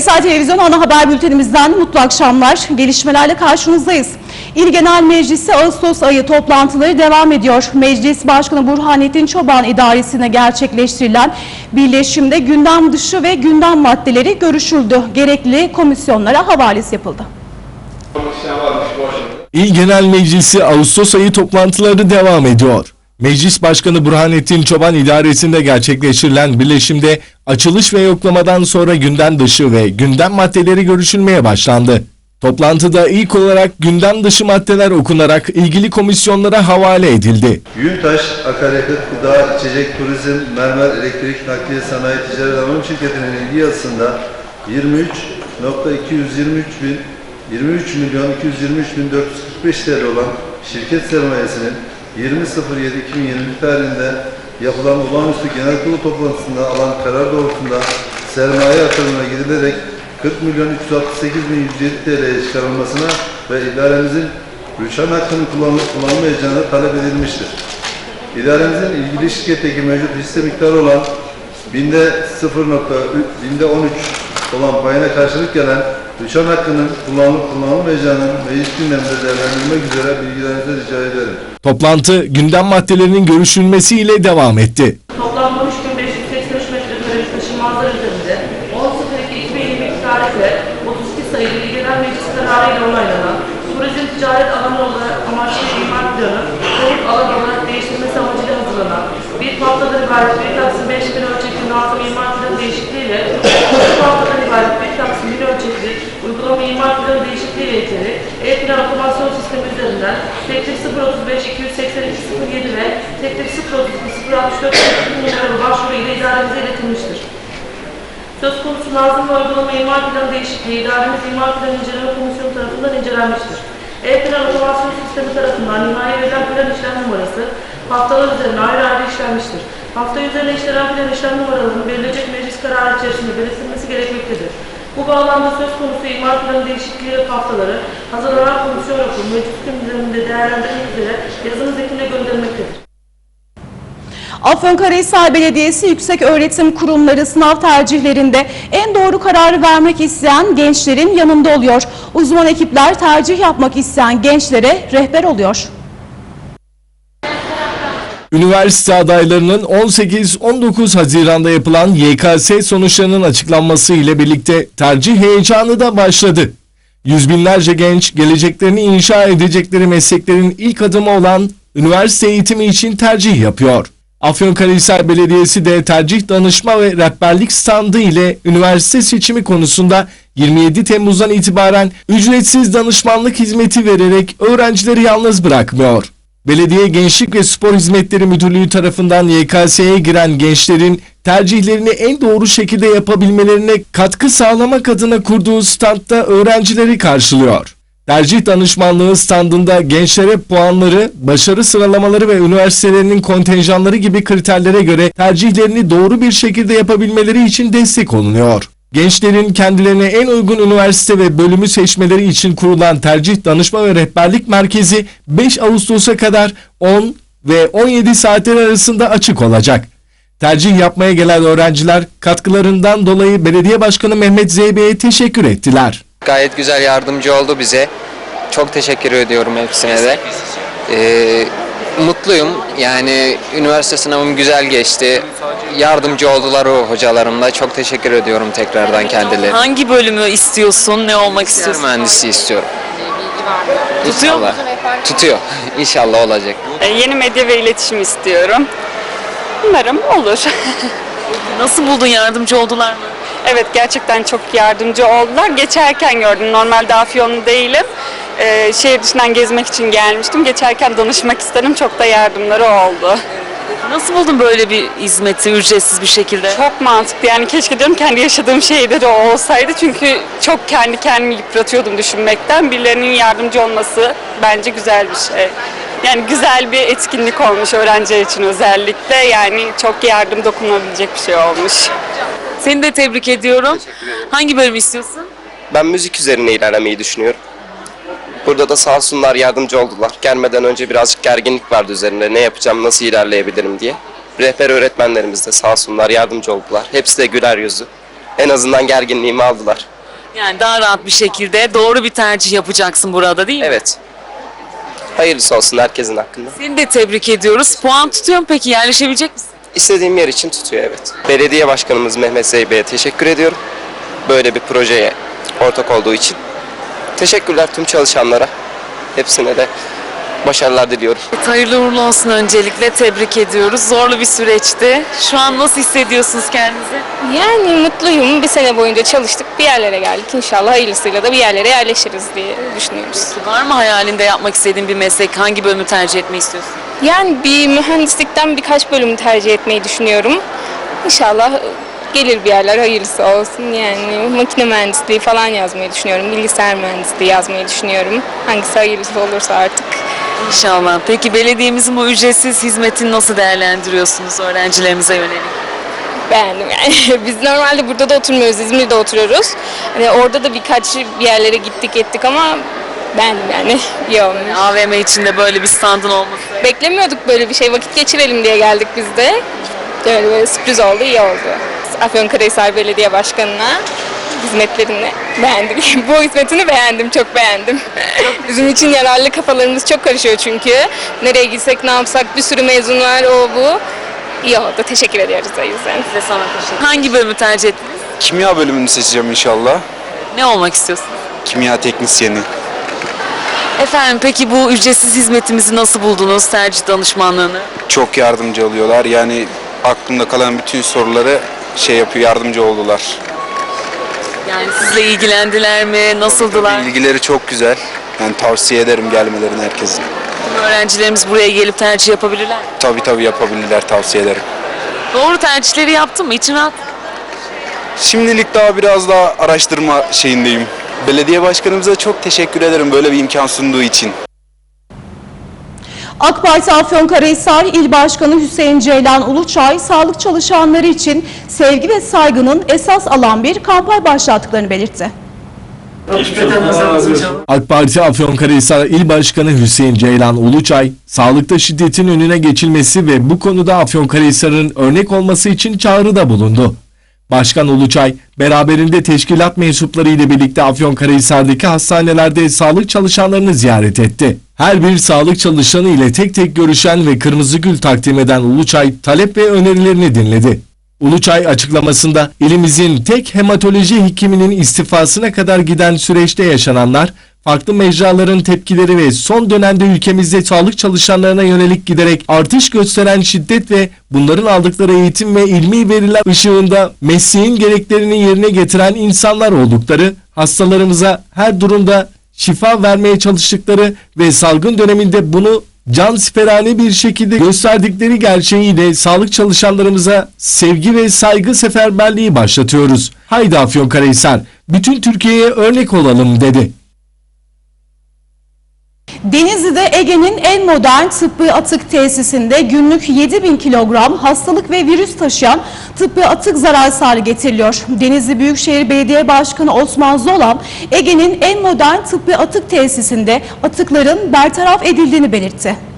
Karahisar Televizyon ana haber bültenimizden mutlu akşamlar. Gelişmelerle karşınızdayız. İl Genel Meclisi Ağustos ayı toplantıları devam ediyor. Meclis Başkanı Burhanettin Çoban idaresine gerçekleştirilen birleşimde gündem dışı ve gündem maddeleri görüşüldü. Gerekli komisyonlara havalesi yapıldı. İl Genel Meclisi Ağustos ayı toplantıları devam ediyor. Meclis Başkanı Burhanettin Çoban idaresinde gerçekleştirilen birleşimde açılış ve yoklamadan sonra gündem dışı ve gündem maddeleri görüşülmeye başlandı. Toplantıda ilk olarak gündem dışı maddeler okunarak ilgili komisyonlara havale edildi. Yüntaş, akaryakıt, gıda, içecek, turizm, mermer, elektrik, nakliye, sanayi, ticaret anonim şirketinin ilgi yazısında 23.223 bin 23 milyon 223 bin 445 TL olan şirket sermayesinin 20.07.2020 tarihinde yapılan olağanüstü genel kurulu toplantısında alan karar doğrultusunda sermaye artırımına gidilerek 40 milyon 368 bin 107 TL'ye çıkarılmasına ve idaremizin rüşan hakkının kullanılıp kullanılmayacağına talep edilmiştir. İdaremizin ilgili şirketteki mevcut hisse miktarı olan binde 0. binde 13 olan payına karşılık gelen rüşan hakkının kullanılıp kullanılmayacağının meclis gündeminde değerlendirilmek üzere bilgilerinizi rica ederim. Toplantı gündem maddelerinin görüşülmesiyle devam etti. Toplam 13.583 metrekare taşınmazlar üzerinde 10.02.2022 tarihle 32 sayılı İl Genel Meclis kararıyla onaylanan turizm ticaret alanı olarak amaçlı imar planı konut alan olarak değiştirilmesi amacıyla hazırlanan bir haftadan ibaret bir taksim 5 bin ölçekli nazım imar planı değişikliğiyle bir haftadan ibaret bir taksim bir ölçekli uygulama imar planı değişikliğiyle ilgili e-plan otomasyon sistemi üzerinden teklif 035 282 07 ve teklif 032 064 numaralı başvuru ile idaremize iletilmiştir. Söz konusu lazım ve uygulama imar planı değişikliği idaremiz imar planı inceleme komisyonu tarafından incelenmiştir. E-plan otomasyon sistemi tarafından nihai verilen plan işlem numarası haftalar üzerine ayrı ayrı işlenmiştir. Hafta üzerine işlenen plan işlem numaralarının verilecek meclis kararı içerisinde belirtilmesi gerekmektedir. Bu bağlamda söz konusu imar planı değişikliği haftaları hazırlanan komisyon raporu meclis gündeminde değerlendirmek üzere yazınız ekine gönderilmektedir. Afyonkarahisar Belediyesi Yüksek Öğretim Kurumları sınav tercihlerinde en doğru kararı vermek isteyen gençlerin yanında oluyor. Uzman ekipler tercih yapmak isteyen gençlere rehber oluyor. Üniversite adaylarının 18-19 Haziran'da yapılan YKS sonuçlarının açıklanması ile birlikte tercih heyecanı da başladı. Yüz binlerce genç geleceklerini inşa edecekleri mesleklerin ilk adımı olan üniversite eğitimi için tercih yapıyor. Afyonkarahisar Belediyesi de tercih danışma ve rehberlik standı ile üniversite seçimi konusunda 27 Temmuz'dan itibaren ücretsiz danışmanlık hizmeti vererek öğrencileri yalnız bırakmıyor. Belediye Gençlik ve Spor Hizmetleri Müdürlüğü tarafından YKS'ye giren gençlerin tercihlerini en doğru şekilde yapabilmelerine katkı sağlamak adına kurduğu standta öğrencileri karşılıyor. Tercih danışmanlığı standında gençlere puanları, başarı sıralamaları ve üniversitelerinin kontenjanları gibi kriterlere göre tercihlerini doğru bir şekilde yapabilmeleri için destek olunuyor. Gençlerin kendilerine en uygun üniversite ve bölümü seçmeleri için kurulan Tercih Danışma ve Rehberlik Merkezi 5 Ağustos'a kadar 10 ve 17 saatler arasında açık olacak. Tercih yapmaya gelen öğrenciler katkılarından dolayı Belediye Başkanı Mehmet Zeybe'ye teşekkür ettiler. Gayet güzel yardımcı oldu bize. Çok teşekkür ediyorum hepsine de. Ee, mutluyum. Yani üniversite sınavım güzel geçti. Yardımcı oldular o hocalarımla. Çok teşekkür ediyorum tekrardan kendilerine. Hangi bölümü istiyorsun? Ne olmak Bilgisayar istiyorsun? mühendisi istiyorum. Tutuyor mu? İnşallah. Tutuyor. İnşallah olacak. E, Yeni medya ve iletişim istiyorum. Umarım olur. Nasıl buldun? Yardımcı oldular mı? Evet gerçekten çok yardımcı oldular. Geçerken gördüm. Normalde Afyonlu değilim. E, şehir dışından gezmek için gelmiştim. Geçerken danışmak istedim. Çok da yardımları oldu. Nasıl buldun böyle bir hizmeti ücretsiz bir şekilde? Çok mantıklı. Yani keşke diyorum kendi yaşadığım şehirde de o olsaydı. Çünkü çok kendi kendimi yıpratıyordum düşünmekten. Birilerinin yardımcı olması bence güzel bir şey. Yani güzel bir etkinlik olmuş öğrenciler için özellikle. Yani çok yardım dokunabilecek bir şey olmuş. Seni de tebrik ediyorum. Hangi bölümü istiyorsun? Ben müzik üzerine ilerlemeyi düşünüyorum. Burada da sağ olsunlar yardımcı oldular. Gelmeden önce birazcık gerginlik vardı üzerinde. Ne yapacağım, nasıl ilerleyebilirim diye. Rehber öğretmenlerimiz de sağ olsunlar yardımcı oldular. Hepsi de güler yüzü. En azından gerginliğimi aldılar. Yani daha rahat bir şekilde doğru bir tercih yapacaksın burada değil mi? Evet. Hayırlısı olsun herkesin hakkında. Seni de tebrik ediyoruz. Puan tutuyor mu peki? Yerleşebilecek misin? İstediğim yer için tutuyor evet. Belediye Başkanımız Mehmet Zeybe'ye teşekkür ediyorum. Böyle bir projeye ortak olduğu için. Teşekkürler tüm çalışanlara. Hepsine de başarılar diliyorum. Evet, hayırlı uğurlu olsun öncelikle. Tebrik ediyoruz. Zorlu bir süreçti. Şu an nasıl hissediyorsunuz kendinizi? Yani mutluyum. Bir sene boyunca çalıştık. Bir yerlere geldik. İnşallah hayırlısıyla da bir yerlere yerleşiriz diye düşünüyoruz. Var mı hayalinde yapmak istediğin bir meslek? Hangi bölümü tercih etmeyi istiyorsun? Yani bir mühendislikten birkaç bölüm tercih etmeyi düşünüyorum. İnşallah gelir bir yerler hayırlısı olsun. Yani makine mühendisliği falan yazmayı düşünüyorum. Bilgisayar mühendisliği yazmayı düşünüyorum. Hangisi hayırlısı olursa artık. İnşallah. Peki belediyemizin bu ücretsiz hizmetini nasıl değerlendiriyorsunuz öğrencilerimize yönelik? Beğendim yani. Biz normalde burada da oturmuyoruz, İzmir'de oturuyoruz. Hani orada da birkaç bir yerlere gittik ettik ama beğendim yani. İyi olmuş. AVM içinde böyle bir standın olması. Beklemiyorduk böyle bir şey. Vakit geçirelim diye geldik biz de. Böyle böyle sürpriz oldu, iyi oldu. Afyonkarahisar Belediye Başkanı'na hizmetlerini beğendik. Bu hizmetini beğendim, çok beğendim. Bizim için yararlı kafalarımız çok karışıyor çünkü. Nereye gitsek, ne yapsak, bir sürü mezun var, o bu. İyi oldu, teşekkür ediyoruz o yüzden. Size sana teşekkür Hangi bölümü tercih ettiniz? Kimya bölümünü seçeceğim inşallah. Ne olmak istiyorsunuz? Kimya teknisyeni. Efendim peki bu ücretsiz hizmetimizi nasıl buldunuz? Tercih danışmanlığını. Çok yardımcı oluyorlar. Yani aklımda kalan bütün soruları şey yapıyor, yardımcı oldular. Yani sizle ilgilendiler mi? Nasıldılar? Bilgileri çok güzel. Yani tavsiye ederim gelmelerini herkesin. Öğrencilerimiz buraya gelip tercih yapabilirler. mi? Tabii tabii yapabilirler, tavsiye ederim. Doğru tercihleri yaptın mı? İçin rahat. Şimdilik daha biraz daha araştırma şeyindeyim. Belediye başkanımıza çok teşekkür ederim böyle bir imkan sunduğu için. AK Parti Afyonkarahisar İl Başkanı Hüseyin Ceylan Uluçay, sağlık çalışanları için sevgi ve saygının esas alan bir kampanya başlattıklarını belirtti. AK Parti Afyonkarahisar İl Başkanı Hüseyin Ceylan Uluçay, sağlıkta şiddetin önüne geçilmesi ve bu konuda Afyonkarahisar'ın örnek olması için çağrıda bulundu. Başkan Uluçay, beraberinde teşkilat mensupları ile birlikte Afyonkarahisar'daki hastanelerde sağlık çalışanlarını ziyaret etti. Her bir sağlık çalışanı ile tek tek görüşen ve kırmızı gül takdim eden Uluçay, talep ve önerilerini dinledi. Uluçay açıklamasında ilimizin tek hematoloji hekiminin istifasına kadar giden süreçte yaşananlar, farklı mecraların tepkileri ve son dönemde ülkemizde sağlık çalışanlarına yönelik giderek artış gösteren şiddet ve bunların aldıkları eğitim ve ilmi veriler ışığında mesleğin gereklerini yerine getiren insanlar oldukları, hastalarımıza her durumda şifa vermeye çalıştıkları ve salgın döneminde bunu can siperhane bir şekilde gösterdikleri gerçeğiyle sağlık çalışanlarımıza sevgi ve saygı seferberliği başlatıyoruz. Haydi Afyonkarahisar, bütün Türkiye'ye örnek olalım dedi. Denizli'de Ege'nin en modern tıbbi atık tesisinde günlük 7000 kilogram hastalık ve virüs taşıyan tıbbi atık zararsız hale getiriliyor. Denizli Büyükşehir Belediye Başkanı Osman Zolan, Ege'nin en modern tıbbi atık tesisinde atıkların bertaraf edildiğini belirtti.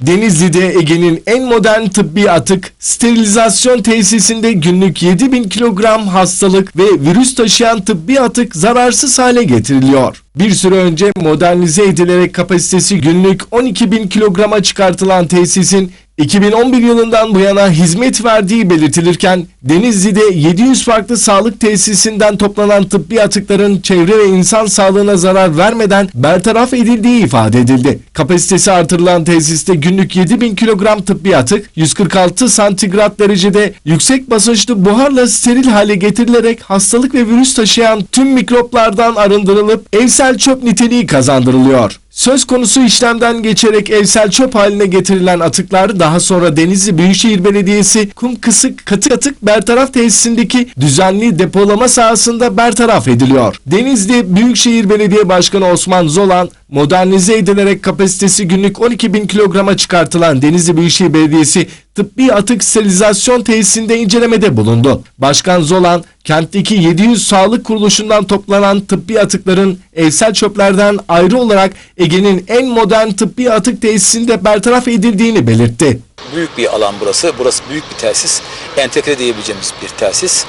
Denizli'de Ege'nin en modern tıbbi atık sterilizasyon tesisinde günlük 7000 kilogram hastalık ve virüs taşıyan tıbbi atık zararsız hale getiriliyor. Bir süre önce modernize edilerek kapasitesi günlük 12 bin kilograma çıkartılan tesisin 2011 yılından bu yana hizmet verdiği belirtilirken Denizli'de 700 farklı sağlık tesisinden toplanan tıbbi atıkların çevre ve insan sağlığına zarar vermeden bertaraf edildiği ifade edildi. Kapasitesi artırılan tesiste günlük 7000 kilogram tıbbi atık 146 santigrat derecede yüksek basınçlı buharla steril hale getirilerek hastalık ve virüs taşıyan tüm mikroplardan arındırılıp evsel çöp niteliği kazandırılıyor. Söz konusu işlemden geçerek evsel çöp haline getirilen atıklar daha sonra Denizli Büyükşehir Belediyesi kum kısık katı atık bertaraf tesisindeki düzenli depolama sahasında bertaraf ediliyor. Denizli Büyükşehir Belediye Başkanı Osman Zolan modernize edilerek kapasitesi günlük 12 bin kilograma çıkartılan Denizli Büyükşehir Belediyesi tıbbi atık sterilizasyon tesisinde incelemede bulundu. Başkan Zolan, kentteki 700 sağlık kuruluşundan toplanan tıbbi atıkların evsel çöplerden ayrı olarak Ege'nin en modern tıbbi atık tesisinde bertaraf edildiğini belirtti. Büyük bir alan burası. Burası büyük bir tesis. Entegre diyebileceğimiz bir tesis.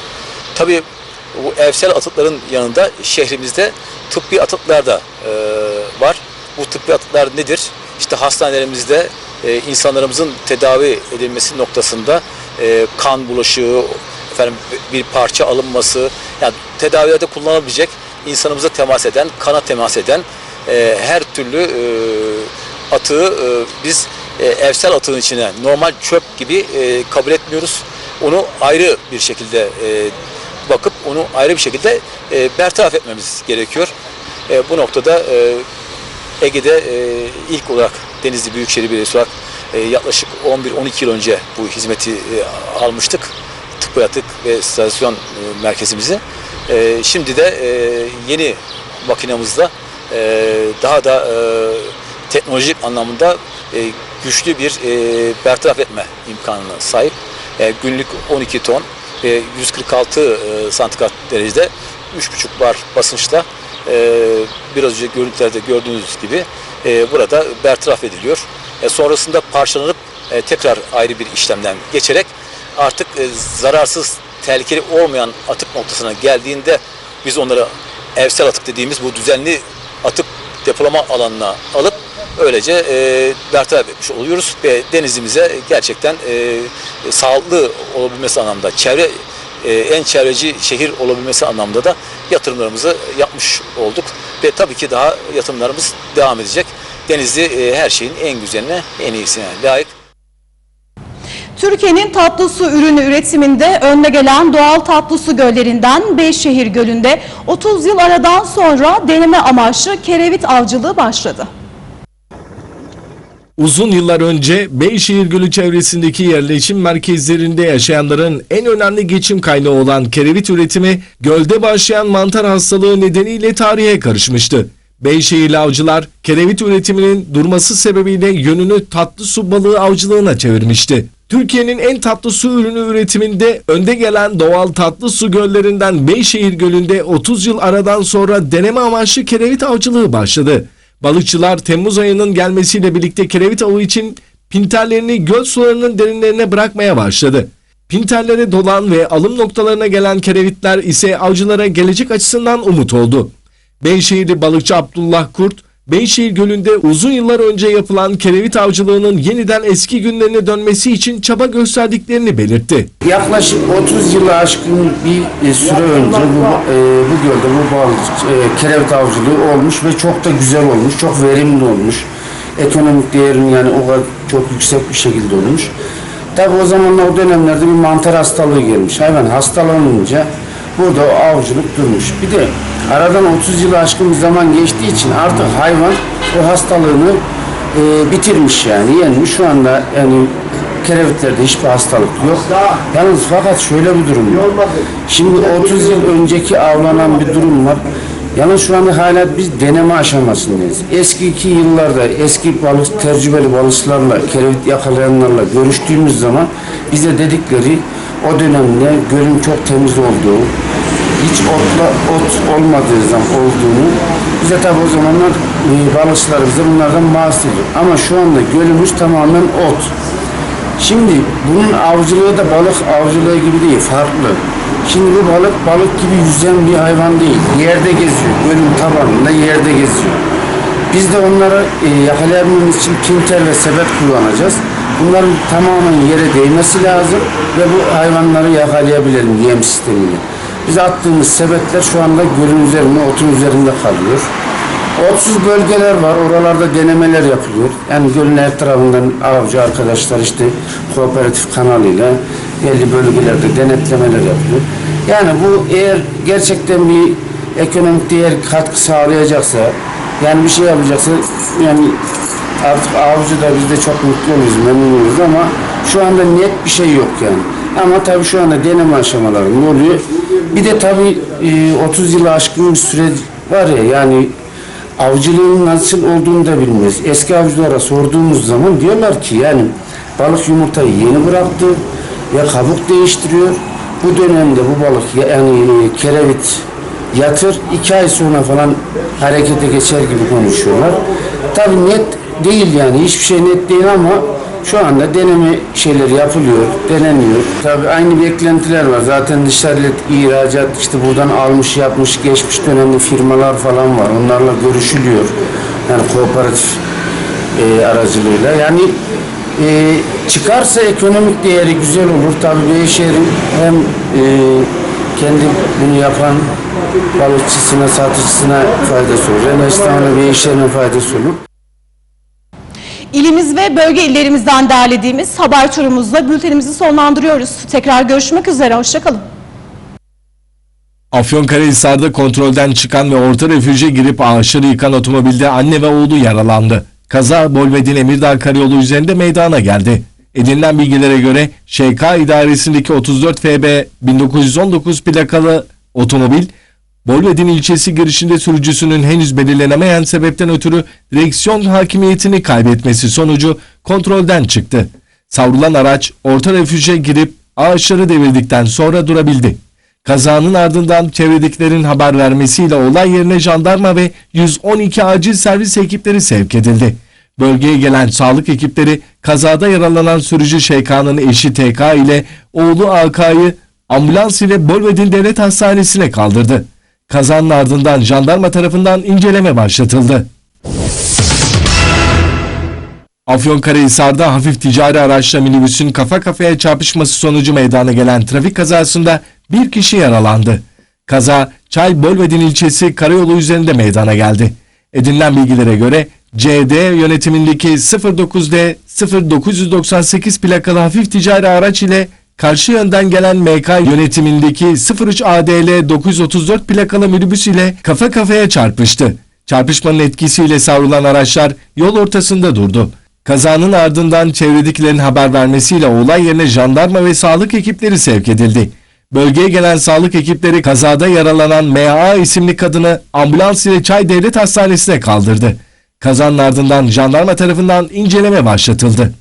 Tabii bu evsel atıkların yanında şehrimizde tıbbi atıklar da e, var. Bu tıbbi atıklar nedir? İşte hastanelerimizde e, insanlarımızın tedavi edilmesi noktasında e, kan bulaşığı, efendim bir parça alınması, yani tedavilerde kullanılabilecek insanımıza temas eden, kana temas eden e, her türlü e, atığı e, biz e, evsel atığın içine normal çöp gibi e, kabul etmiyoruz. Onu ayrı bir şekilde e, bakıp onu ayrı bir şekilde e, bertaraf etmemiz gerekiyor. E, bu noktada e, Ege'de e, ilk olarak Denizli Büyükşehir Belediyesi olarak e, yaklaşık 11-12 yıl önce bu hizmeti e, almıştık. Tıbbi atık ve stasyon e, merkezimizi. E, şimdi de e, yeni makinamızla e, daha da e, teknolojik anlamda e, güçlü bir e, bertaraf etme imkanına sahip. E, günlük 12 ton ve 146 e, santigrat derecede 3,5 bar basınçla e, biraz önce görüntülerde gördüğünüz gibi e, burada bertaraf ediliyor. E, sonrasında parçalanıp e, tekrar ayrı bir işlemden geçerek artık e, zararsız, tehlikeli olmayan atık noktasına geldiğinde biz onları evsel atık dediğimiz bu düzenli atık depolama alanına alıp öylece e, bertaraf etmiş oluyoruz ve denizimize gerçekten e, sağlıklı olabilmesi anlamda çevre e, en çevreci şehir olabilmesi anlamda da yatırımlarımızı yapmış olduk ve tabii ki daha yatırımlarımız devam edecek. Denizli e, her şeyin en güzeline, en iyisine layık. Türkiye'nin tatlı su ürünü üretiminde önde gelen doğal tatlı su göllerinden Beyşehir Gölü'nde 30 yıl aradan sonra deneme amaçlı kerevit avcılığı başladı. Uzun yıllar önce Beyşehir Gölü çevresindeki yerleşim merkezlerinde yaşayanların en önemli geçim kaynağı olan kerevit üretimi gölde başlayan mantar hastalığı nedeniyle tarihe karışmıştı. Beyşehirli avcılar kerevit üretiminin durması sebebiyle yönünü tatlı su balığı avcılığına çevirmişti. Türkiye'nin en tatlı su ürünü üretiminde önde gelen doğal tatlı su göllerinden Beyşehir Gölü'nde 30 yıl aradan sonra deneme amaçlı kerevit avcılığı başladı. Balıkçılar Temmuz ayının gelmesiyle birlikte kerevit avı için pinterlerini göl sularının derinlerine bırakmaya başladı. Pinterlere dolan ve alım noktalarına gelen kerevitler ise avcılara gelecek açısından umut oldu. Beyşehirli balıkçı Abdullah Kurt, Beyşehir Gölü'nde uzun yıllar önce yapılan kerevit avcılığının yeniden eski günlerine dönmesi için çaba gösterdiklerini belirtti. Yaklaşık 30 yılı aşkın bir e, süre önce bu, e, bu gölde bu balık, e, kerevit avcılığı olmuş ve çok da güzel olmuş, çok verimli olmuş. Ekonomik değerin yani o kadar çok yüksek bir şekilde olmuş. Tabi o zamanlar o dönemlerde bir mantar hastalığı gelmiş. Hayvan hastalanınca burada avcılık durmuş. Bir de aradan 30 yılı aşkın bir zaman geçtiği için artık hayvan o hastalığını e, bitirmiş yani yenmiş. Şu anda yani kerevitlerde hiçbir hastalık yok. Yalnız fakat şöyle bir durum var. Şimdi 30 yıl önceki avlanan bir durum var. Yalnız şu anda hala biz deneme aşamasındayız. Eski yıllarda eski balık, tecrübeli balıkçılarla, kerevit yakalayanlarla görüştüğümüz zaman bize dedikleri o dönemde gölün çok temiz olduğu, hiç otla, ot olmadığı zaman olduğunu bize tabi o zamanlar e, bize bunlardan bahsediyor. Ama şu anda gölümüz tamamen ot. Şimdi bunun avcılığı da balık avcılığı gibi değil, farklı. Şimdi bu balık balık gibi yüzen bir hayvan değil. Yerde geziyor, gölün tabanında yerde geziyor. Biz de onları e, yakalayabilmemiz için pinter ve sepet kullanacağız. Bunların tamamen yere değmesi lazım ve bu hayvanları yakalayabilelim yem sistemiyle. Biz attığımız sepetler şu anda gölün üzerinde, otun üzerinde kalıyor. Otsuz bölgeler var, oralarda denemeler yapılıyor. Yani gölün her tarafından avcı arkadaşlar işte kooperatif kanalıyla belli bölgelerde denetlemeler yapılıyor. Yani bu eğer gerçekten bir ekonomik değer katkı sağlayacaksa, yani bir şey yapacaksa yani artık avcı da biz de çok mutlu oluruz, memnun oluruz ama şu anda net bir şey yok yani. Ama tabii şu anda deneme aşamalarında oluyor. Bir de tabii e, 30 yılı aşkın bir süre var ya yani avcılığın nasıl olduğunu da bilmez. Eski avcılara sorduğumuz zaman diyorlar ki yani balık yumurtayı yeni bıraktı ya kabuk değiştiriyor. Bu dönemde bu balık ya- yani e, kerevit yatır iki ay sonra falan harekete geçer gibi konuşuyorlar. Tabii net değil yani hiçbir şey net değil ama şu anda deneme şeyleri yapılıyor, deneniyor. Tabii aynı beklentiler var. Zaten dışarıda ihracat işte buradan almış yapmış geçmiş dönemli firmalar falan var. Onlarla görüşülüyor. Yani kooperatif e, aracılığıyla. Yani e, çıkarsa ekonomik değeri güzel olur. Tabii Beyşehir'in hem e, kendi bunu yapan balıkçısına, satıcısına faydası olur. Hem esnafına, Beyşehir'ine faydası olur. İlimiz ve bölge illerimizden derlediğimiz haber turumuzla bültenimizi sonlandırıyoruz. Tekrar görüşmek üzere, hoşçakalın. Afyonkarahisar'da kontrolden çıkan ve orta refüje girip ağaçları yıkan otomobilde anne ve oğlu yaralandı. Kaza Bolvedin Emirdağ Karayolu üzerinde meydana geldi. Edinilen bilgilere göre ŞK idaresindeki 34 FB 1919 plakalı otomobil Bolvedin ilçesi girişinde sürücüsünün henüz belirlenemeyen sebepten ötürü direksiyon hakimiyetini kaybetmesi sonucu kontrolden çıktı. Savrulan araç orta refüje girip ağaçları devirdikten sonra durabildi. Kazanın ardından çevredekilerin haber vermesiyle olay yerine jandarma ve 112 acil servis ekipleri sevk edildi. Bölgeye gelen sağlık ekipleri kazada yaralanan sürücü Şeyka'nın eşi TK ile oğlu AK'yı ambulans ile Bolvedin Devlet Hastanesi'ne kaldırdı. Kazanın ardından jandarma tarafından inceleme başlatıldı. Afyonkarahisar'da hafif ticari araçla minibüsün kafa kafaya çarpışması sonucu meydana gelen trafik kazasında bir kişi yaralandı. Kaza Çay Bolvedin ilçesi karayolu üzerinde meydana geldi. Edinilen bilgilere göre CD yönetimindeki 09D 0998 plakalı hafif ticari araç ile karşı yönden gelen MK yönetimindeki 03 ADL 934 plakalı minibüs ile kafa kafaya çarpıştı. Çarpışmanın etkisiyle savrulan araçlar yol ortasında durdu. Kazanın ardından çevredekilerin haber vermesiyle olay yerine jandarma ve sağlık ekipleri sevk edildi. Bölgeye gelen sağlık ekipleri kazada yaralanan MA isimli kadını ambulans ile Çay Devlet Hastanesi'ne kaldırdı. Kazanın ardından jandarma tarafından inceleme başlatıldı.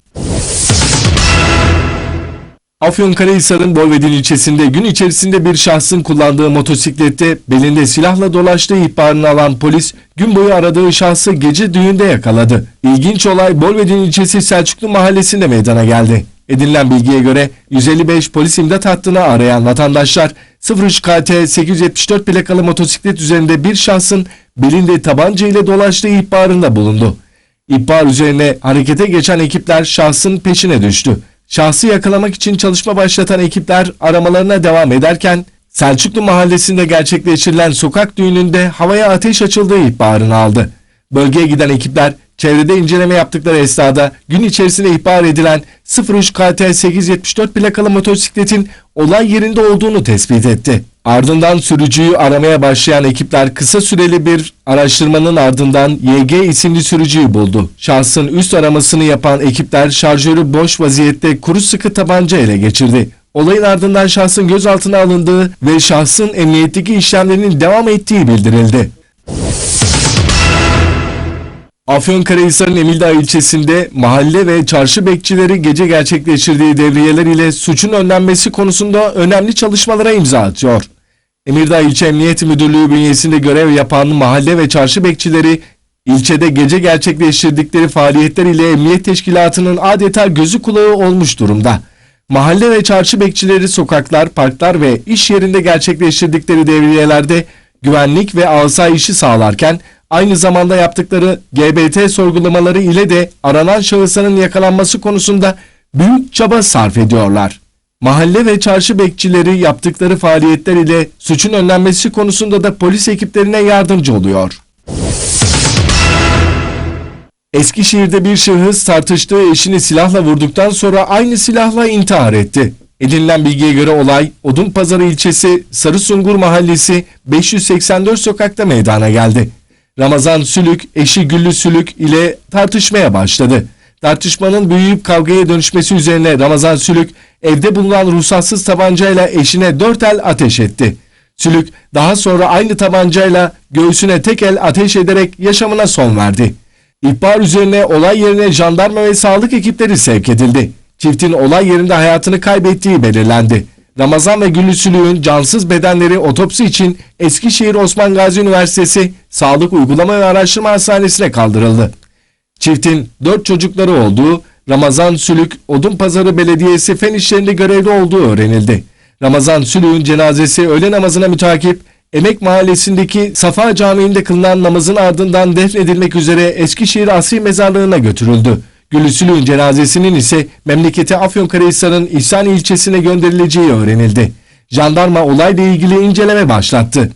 Afyonkarahisar'ın Bolvedin ilçesinde gün içerisinde bir şahsın kullandığı motosiklette belinde silahla dolaştığı ihbarını alan polis gün boyu aradığı şahsı gece düğünde yakaladı. İlginç olay Bolvedin ilçesi Selçuklu mahallesinde meydana geldi. Edinilen bilgiye göre 155 polis imdat hattını arayan vatandaşlar 03 KT 874 plakalı motosiklet üzerinde bir şahsın belinde tabanca ile dolaştığı ihbarında bulundu. İhbar üzerine harekete geçen ekipler şahsın peşine düştü. Şahsı yakalamak için çalışma başlatan ekipler aramalarına devam ederken Selçuklu mahallesinde gerçekleştirilen sokak düğününde havaya ateş açıldığı ihbarını aldı. Bölgeye giden ekipler çevrede inceleme yaptıkları esnada gün içerisinde ihbar edilen 03 KT 874 plakalı motosikletin olay yerinde olduğunu tespit etti. Ardından sürücüyü aramaya başlayan ekipler kısa süreli bir araştırmanın ardından YG isimli sürücüyü buldu. Şahsın üst aramasını yapan ekipler şarjörü boş vaziyette kuru sıkı tabanca ele geçirdi. Olayın ardından şahsın gözaltına alındığı ve şahsın emniyetteki işlemlerinin devam ettiği bildirildi. Afyonkarahisar'ın Emildağ ilçesinde mahalle ve çarşı bekçileri gece gerçekleştirdiği devriyeler ile suçun önlenmesi konusunda önemli çalışmalara imza atıyor. Emirdağ İlçe Emniyet Müdürlüğü bünyesinde görev yapan mahalle ve çarşı bekçileri ilçede gece gerçekleştirdikleri faaliyetler ile emniyet teşkilatının adeta gözü kulağı olmuş durumda. Mahalle ve çarşı bekçileri sokaklar, parklar ve iş yerinde gerçekleştirdikleri devriyelerde güvenlik ve asayişi sağlarken aynı zamanda yaptıkları GBT sorgulamaları ile de aranan şahısların yakalanması konusunda büyük çaba sarf ediyorlar. Mahalle ve çarşı bekçileri yaptıkları faaliyetler ile suçun önlenmesi konusunda da polis ekiplerine yardımcı oluyor. Eskişehir'de bir şahıs tartıştığı eşini silahla vurduktan sonra aynı silahla intihar etti. Edinilen bilgiye göre olay Odunpazarı ilçesi Sarısungur mahallesi 584 sokakta meydana geldi. Ramazan Sülük eşi Güllü Sülük ile tartışmaya başladı. Tartışmanın büyüyüp kavgaya dönüşmesi üzerine Ramazan Sülük evde bulunan ruhsatsız tabancayla eşine dört el ateş etti. Sülük daha sonra aynı tabancayla göğsüne tek el ateş ederek yaşamına son verdi. İhbar üzerine olay yerine jandarma ve sağlık ekipleri sevk edildi. Çiftin olay yerinde hayatını kaybettiği belirlendi. Ramazan ve Güllü Sülük'ün cansız bedenleri otopsi için Eskişehir Osman Gazi Üniversitesi Sağlık Uygulama ve Araştırma Hastanesi'ne kaldırıldı. Çiftin dört çocukları olduğu, Ramazan Sülük Odunpazarı Belediyesi fen işlerinde görevli olduğu öğrenildi. Ramazan Sülük'ün cenazesi öğle namazına mütakip Emek Mahallesi'ndeki Safa Camii'nde kılınan namazın ardından defnedilmek üzere Eskişehir Asri Mezarlığı'na götürüldü. Güllü Sülük'ün cenazesinin ise memleketi Afyonkarahisar'ın İhsan ilçesine gönderileceği öğrenildi. Jandarma olayla ilgili inceleme başlattı.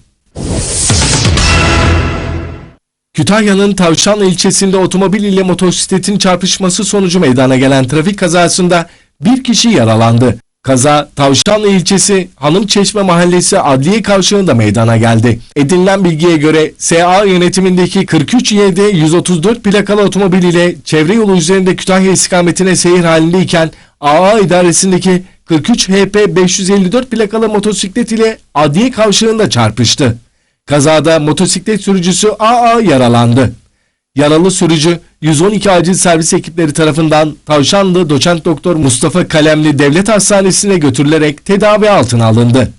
Kütahya'nın Tavşanlı ilçesinde otomobil ile motosikletin çarpışması sonucu meydana gelen trafik kazasında bir kişi yaralandı. Kaza Tavşanlı ilçesi Hanımçeşme mahallesi Adliye Kavşağı'nda meydana geldi. Edinilen bilgiye göre SA yönetimindeki 43 YD 134 plakalı otomobil ile çevre yolu üzerinde Kütahya istikametine seyir halindeyken AA idaresindeki 43 HP 554 plakalı motosiklet ile Adliye Kavşağı'nda çarpıştı. Kazada motosiklet sürücüsü AA yaralandı. Yaralı sürücü 112 acil servis ekipleri tarafından Tavşanlı Doçent Doktor Mustafa Kalemli Devlet Hastanesi'ne götürülerek tedavi altına alındı.